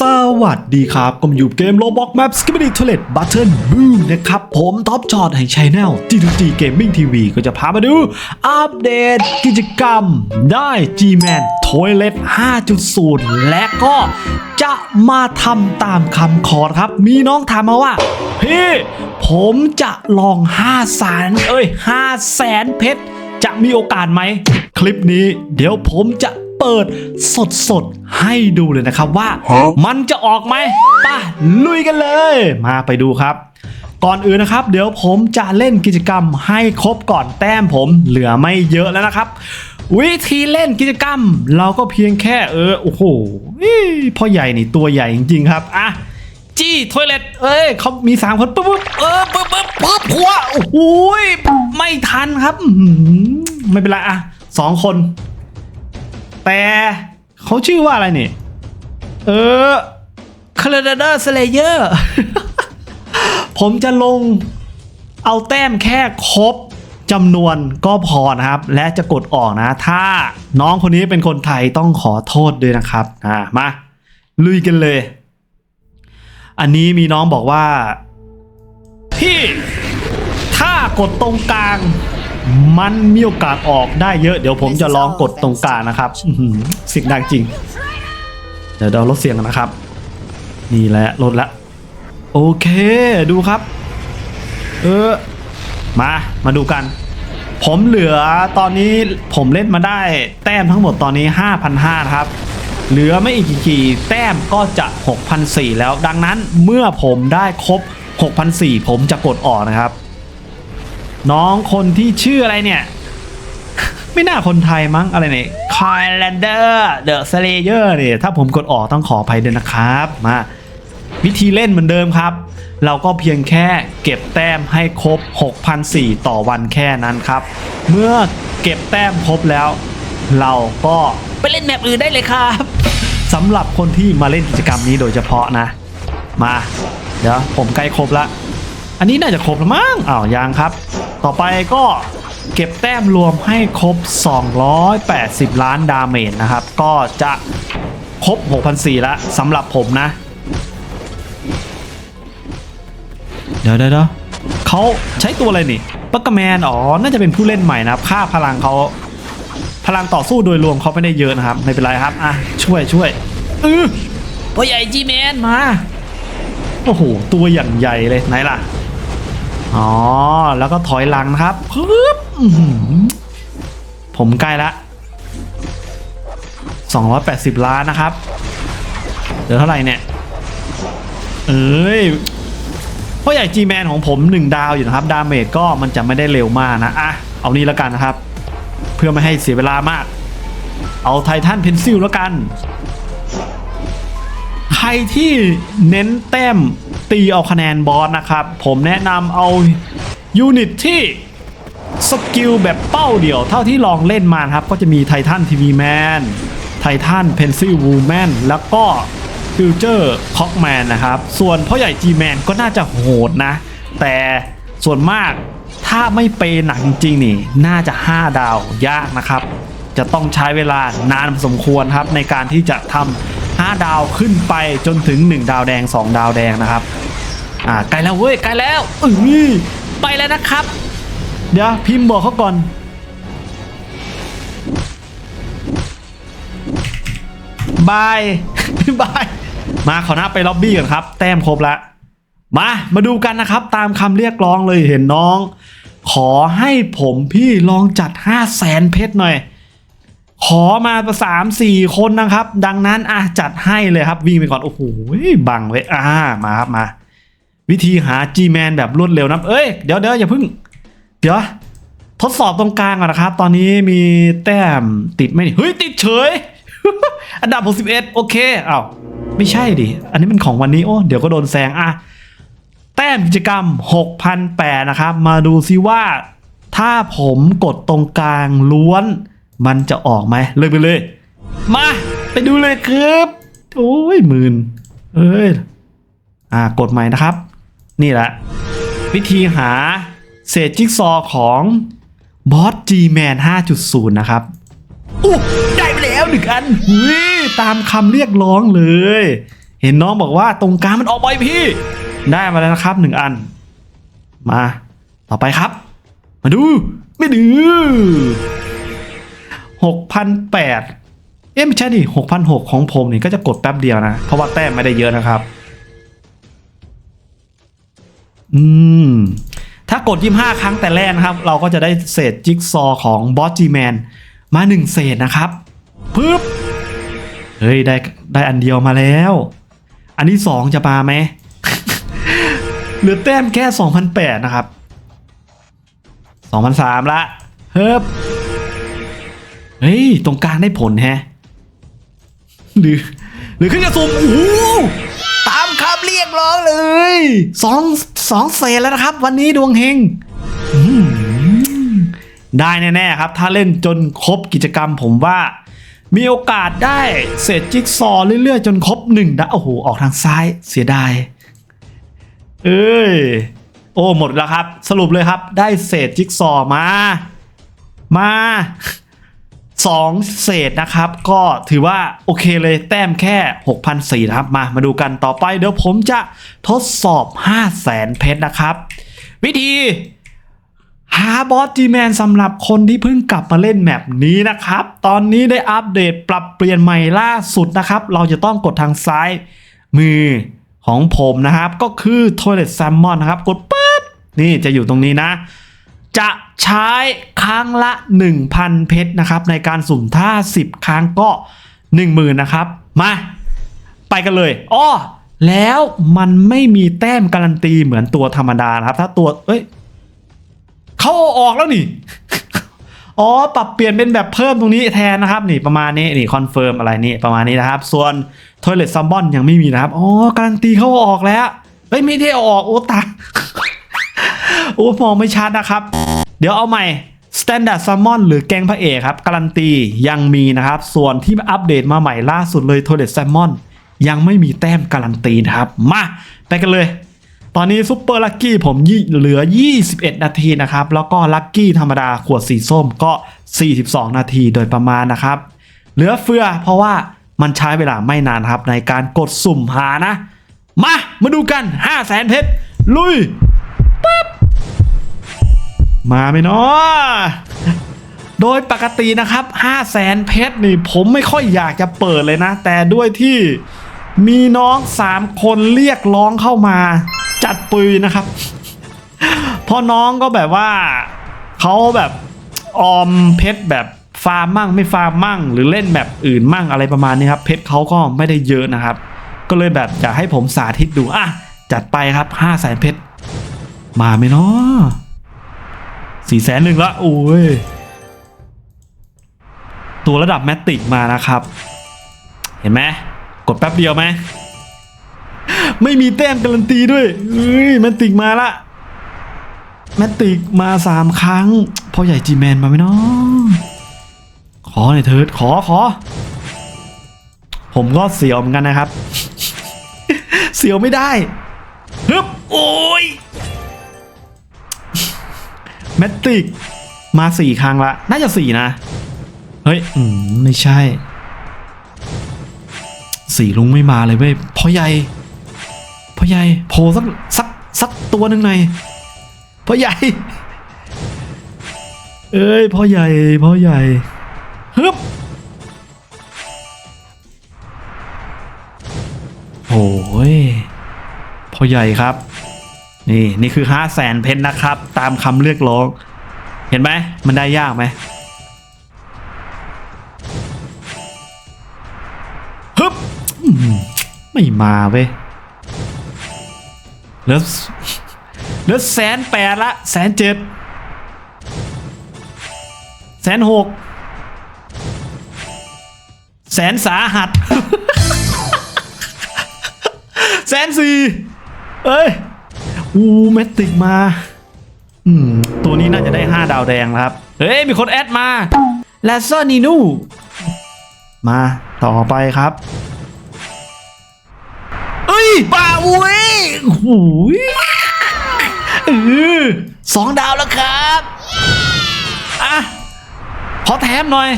สวัสดีครับก็มาอยู่เกม Roblox Map s k i p p y Toilet Button Boom นะครับ ผมท็อปจอดแห่ง Channel G2G Gaming TV ก็จะพามาดู อัปเดตกิจกรรมได้ G-Man Toilet 5.0 และก็จะมาทำตามคำขอครับ มีน้องถามมาว่า พี่ ผมจะลอง 5 แสนเอ้ย5แสนเพชรจะมีโอกาสไหม คลิปนี้เดี๋ยวผมจะ เปิดสดๆให้ดูเลยนะครับว่า มันจะออกไหมไป่ะลุยกันเลย มาไปดูครับ ก่อนอื่นนะครับ เดี๋ยวผมจะเล่นกิจกรรมให้ครบก่อนแต้มผมเหลือไม่เยอะแล้วนะครับ วิธีเล่นกิจกรรม เราก็เพียงแค่เออโอ้โหอี้พ่อใหญ่นี่ตัวใหญ่จริงๆครับอะจี้ทอยเล็ตเอ้ยเขามีสามคนปุ๊บปุ๊บเออปุ๊บปุ๊บปุ๊บหัวโอ้โหยไม่ทันครับอื้อหือไม่เป็นไรอะสองคน แต่เขาชื่อว่าอะไรนี่ เออคาร์เดอร์สเลเยอร์ผมจะลงเอาแต้มแค่ครบจำนวนก็พอนะครับ และจะกดออกนะ ถ้าน้องคนนี้เป็นคนไทยต้องขอโทษด้วยนะครับอ่ามาลุยกันเลย อันนี้มีน้องบอกว่า พี่ ถ้ากดตรงกลาง มันมีโอกาสออกได้เยอะ เดี๋ยวผมจะลองกดตรงกลางนะครับเสียงดังจริง เดี๋ยวเราลดเสียงนะครับ นี่แหละลดละ โอเค ดูครับ เออ มา มาดูกัน ผมเหลือตอนนี้ผมเล่นมาได้แต้มทั้งหมดตอนนี้ 5,500นะครับ เหลือไม่อีกกี่แต้มก็จะ 6,400 แล้ว ดังนั้นเมื่อผมได้ครบ 6,400 ผมจะกดออกนะครับ น้องคนที่ชื่ออะไรเนี่ย ไม่น่าคนไทยมั้งอะไรเนี่ยคายแลนเดอร์เดอะสเลเยอร์เนี่ยถ้าผมกดออกต้องขออภัยด้วยนะครับ มา วิธีเล่นเหมือนเดิมครับ เราก็เพียงแค่เก็บแต้มให้ครบ6,400ต่อวันแค่นั้นครับ เมื่อเก็บแต้มครบแล้ว เราก็ไปเล่นแมปอื่นได้เลยครับสำหรับคนที่มาเล่นกิจกรรมนี้โดยเฉพาะนะ มา เดี๋ยวผมใกล้ครบละ อันนี้น่าจะครบแล้วมั้งอ้าวยังครับ ต่อไปก็เก็บแต้มรวมให้ครบ 280 ล้านดาเมจนะครับ ก็จะครบ 6,400แล้วสำหรับผมนะ เดี๋ยวเดี๋ยวเดี๋ยวเขาใช้ตัวอะไรนี่ปักกะแมน อ๋อ น่าจะเป็นผู้เล่นใหม่นะครับ ค่าพลังเขาพลังต่อสู้โดยรวมเขาไม่ได้เยอะนะครับ ไม่เป็นไรครับ อะ ช่วยช่วยเออพ่อใหญ่จีแมนมา โอ้โห ตัวอย่างใหญ่เลย ไหนล่ะ อ๋อ แล้วก็ถอยหลังนะครับปึ๊บอื้อผมใกล้ละ 280 ล้านนะครับ เดี๋ยวเท่าไหร่เนี่ย เอ้ยพ่อใหญ่ G-Man ของผม1ดาวอยู่นะครับ ดาเมจก็มันจะไม่ได้เร็วมากนะ อะ เอานี้แล้วกันนะครับ เพื่อไม่ให้เสียเวลามาก เอาไททันเพนซิลแล้วกัน ใครที่เน้นแต้ม ตีเอาคะแนนบอสนะครับ ผมแนะนำเอายูนิตที่สกิลแบบเป้าเดี่ยวเท่าที่ลองเล่นมาครับ ก็จะมีไททันทีวีแมนไททันเพนซิลวูแมนแล้วก็ฟิวเจอร์คอกแมนนะครับ ส่วนพ่อใหญ่ G-Man ก็น่าจะโหดนะ แต่ส่วนมากถ้าไม่เปหนักจริงๆนี่ น่าจะ 5 ดาวยากนะครับ จะต้องใช้เวลานานสมควรครับในการที่จะทำ 5 ดาวขึ้นไปจนถึง 1 ดาวแดง 2 ดาวแดงนะครับ อ่าใกล้แล้วเว้ยใกล้แล้วอือไปแล้วนะครับ เดี๋ยวพิมพ์บอกเขาก่อน บายบาย มาขอหน้าไปล็อบบี้กันครับ แต้มครบละมา มาดูกันนะครับ ตามคำเรียกร้องเลยเห็นน้อง ขอให้ผมพี่ลองจัด 5 0 0แสนเพชรหน่อย ขอมาประสามสี่คนนะครับ ดังนั้นอะจัดให้เลยครับ วิ่งไปก่อน โอ้โหบังไว้อ่ามาครับมา วิธีหา G-Man แบบรวดเร็วนะเอ้ยเดี๋ยวเดี๋ยวอย่าเพิ่ง เดี๋ยว ทดสอบตรงกลางก่อนนะครับ ตอนนี้มีแต้มติดไหมนี่เฮ้ย ติดเฉย อันดับ 61 โอเคเอ้าไม่ใช่ดิ อันนี้มันของวันนี้โอ้เดี๋ยวก็โดนแซงอะแต้มกิจกรรม 6,008นะครับ มาดูซิว่า ถ้าผมกดตรงกลางล้วน มันจะออกไหมเลยไปเลย มา ไปดูเลยครับโอ้ยหมื่นเอ้ยอ่ากดใหม่นะครับ นี่แหละ วิธีหาเศษจิ๊กซอว์ของบอส G-Man 5.0 นะครับอู้ได้ไปแล้วหนึ่งอันหุยตามคำเรียกร้องเลย เห็นน้องบอกว่าตรงกลางมันออกไปพี่ ได้มาแล้วนะครับหนึ่งอัน มา ต่อไปครับ มาดู ไม่ดื้อ หกพันแปดเอ๊ะไม่ใช่ดิหกพันหกของผมนี่ก็จะกดแป๊บเดียวนะ เพราะว่าแต้มไม่ได้เยอะนะครับ อืม ถ้ากด 25 ครั้งแต่แรกนะครับ เราก็จะได้เศษจิ๊กซอของบอสจีแมนมา 1 เศษนะครับปึ๊บเฮ้ยได้ได้อันเดียวมาแล้ว อันที่ 2 จะมาไหมเหลือแต้มแค่ 2,008นะครับ2,003ละเฮ้บ เฮ้ย ตรงกลางได้ผลแฮะ หรือ หรือขึ้นกระสุนโอ้โหตามคำเรียกร้องเลยสองสองเศษแล้วนะครับ วันนี้ดวงเฮงอืมได้แน่ๆครับ ถ้าเล่นจนครบกิจกรรมผมว่า มีโอกาสได้เศษจิ๊กซอว์เรื่อยๆ จนครบหนึ่งดะโอ้โห ออกทางซ้ายเสียดาย เอ้ย โอ้หมดแล้วครับ สรุปเลยครับ ได้เศษจิ๊กซอว์มา มา สองเศษนะครับ ก็ถือว่าโอเคเลยแต้มแค่ 6,004นะครับ มามาดูกันต่อไปเดี๋ยวผมจะทดสอบ 5 0 0แสนเพชรนะครับ วิธีหาบอสจีแมนสำหรับคนที่เพิ่งกลับมาเล่นแมปนี้นะครับ ตอนนี้ได้อัปเดตปรับเปลี่ยนใหม่ล่าสุดนะครับ เราจะต้องกดทางซ้ายมือของผมนะครับ ก็คือ Toilet Salmon นะครับ กดปุ๊บนี่จะอยู่ตรงนี้นะ จะใช้ครั้งละ 1,000 เพชรนะครับ ในการสุ่มท่า10 ครั้งก็ 10,000นะครับ มา ไปกันเลยอ้อแล้วมันไม่มีแต้มการันตีเหมือนตัวธรรมดานะครับ ถ้าตัว เอ้ยเขาอาออกแล้วนี่อ๋อปรับเปลี่ยนเป็นแบบเพิ่มตรงนี้แทนนะครับ นี่ประมาณนี้นี่คอนเฟิร์มอะไรนี่ประมาณนี้นะครับ ส่วน Toilet s u m b o n ยังไม่มีนะครับอ๋อการันตีเขาอาออกแล้วเฮ้ยไม่ได้ออกโอ้ตาโอ้มองไม่ชัดนะครับ เดี๋ยวเอาใหม่ Standard Summon หรือแกงพระเอกครับ การันตียังมีนะครับ ส่วนที่อัปเดตมาใหม่ล่าสุดเลย Toilet Salmon ยังไม่มีแต้มการันตีนะครับ มา ไปกันเลย ตอนนี้ซุปเปอร์ลั c กี้ผมเหลือ 21 นาทีนะครับ แล้วก็ลั c กี้ธรรมดาขวดสีส้มก็ 42 นาทีโดยประมาณนะครับ เหลือเฟือเพราะว่ามันใช้เวลาไม่นานครับในการกดสุ่มหานะ มา มาดูกัน 5 0 0แสนเพชรลุย มาไหมเนาะโดยปกตินะครับ5 0 0แสนเพชรนี่ผมไม่ค่อยอยากจะเปิดเลยนะ แต่ด้วยที่มีน้อง 3 คนเรียกร้องเข้ามา จัดปืนนะครับพราะน้องก็แบบว่าเขาแบบออมเพชรแบบฟาร์มมั่งไม่ฟาร์มมั่ง หรือเล่นแบบอื่นมั่งอะไรประมาณนี้ครับ เพชรเขาก็ไม่ได้เยอะนะครับ ก็เลยแบบอยากให้ผมสาธิตดูอะจัดไปครับ5 0 0แสนเพชรมาไหมเนาะ สี่แสนหนึ่งละโอ้ย ตัวระดับแมตติกมานะครับ เห็นไหมกดแป๊บเดียวไหมไม่มีแต้มการันตีด้วยเฮ้ยแมตติกมาละแมตติกมาสามครั้งพ่อใหญ่จีแมนมาไหมเนาะขอหน่อยเถิดขอขอ ผมก็เสียวเหมือนกันนะครับ เสียวไม่ได้ฮึบโอ้ย มตติก มาสี่ครั้งละ น่าจะสี่นะ เฮ้ย อืม ไม่ใช่ สี่ลุงไม่มาเลยเว้ยพ่อใหญ่พ่อใหญ่โผล่สักสักสักตัวหนึ่งหน่อยพ่อใหญ่ เอ้ยพ่อใหญ่พ่อใหญ่ฮึบโอ้ยพ่อใหญ่ครับ นี่นี่คือห้าแสนเพนนะครับ ตามคำเรียกร้อง เห็นไหมมันได้ยากไหมฮึบไม่มาเว้ยเหลือเหลือแสนแปดละแสนเจ็ดแสนหกแสนสาหัสแสนสี่เอ้ย อูเมติกมา อืม ตัวนี้น่าจะได้ 5 ดาวแดงนะครับ เฮ้ย มีคนแอดมาแลซอนีนูมาต่อไปครับ เอ้ยป่าอุ้ยโอ้โหยเออสองดาวแล้วครับอะขอแถมหน่อย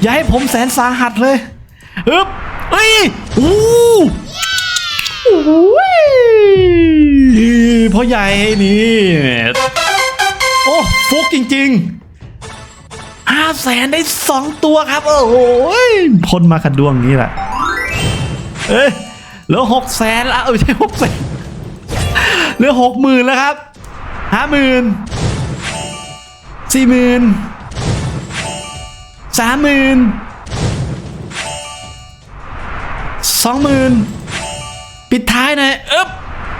อย่าให้ผมแสนสาหัสเลยอึ๊บเอ้ยอู้ ใหญ่นี่โอ้ฟุกจริงๆห้าแสนได้สองตัวครับ โอ้โหพ่นมาขัดดวงนี้แหละ เอ้ยเหลือหกแสนแล้วเออไม่ใช่หกแสนเหลือหกหมื่นแล้วครับห้าหมื่นสี่หมื่นสามหมื่นสองหมื่นปิดท้ายหน่อยอึ๊บ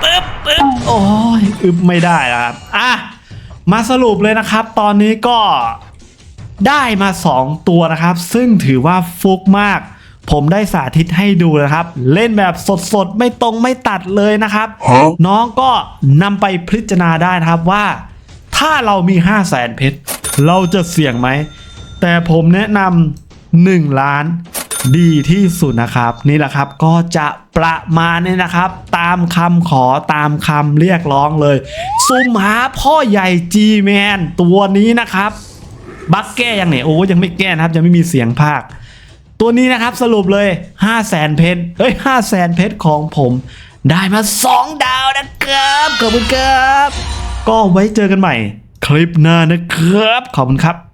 อึ๊บอึ๊บโอ้ยอึ๊บไม่ได้แล้วครับอะมาสรุปเลยนะครับ ตอนนี้ก็ได้มา 2 ตัวนะครับ ซึ่งถือว่าฟุกมาก ผมได้สาธิตให้ดูนะครับ เล่นแบบสดๆ ไม่ตรงไม่ตัดเลยนะครับ น้องก็นำไปพิจารณาได้นะครับว่า ถ้าเรามี 5 0 0แสนเพชร เราจะเสี่ยงไหม แต่ผมแนะนำ1ล้าน ดีที่สุดนะครับนี่แหละครับก็จะประมาณนี้นะครับ ตามคำขอตามคำเรียกร้องเลยซุ่มหาพ่อใหญ่ G-Man ตัวนี้นะครับบักแก้ยังเนี่ยโอ้ยังไม่แก้นะครับยังไม่มีเสียงภาค ตัวนี้นะครับสรุปเลย5 0 0แสนเพชรเฮ้ย5 0 0แสนเพชรของผม ได้มา 2 ดาวนะครับขอบคุณครับ ก็ไว้เจอกันใหม่ คลิปหน้านะครับ ขอบคุณครับ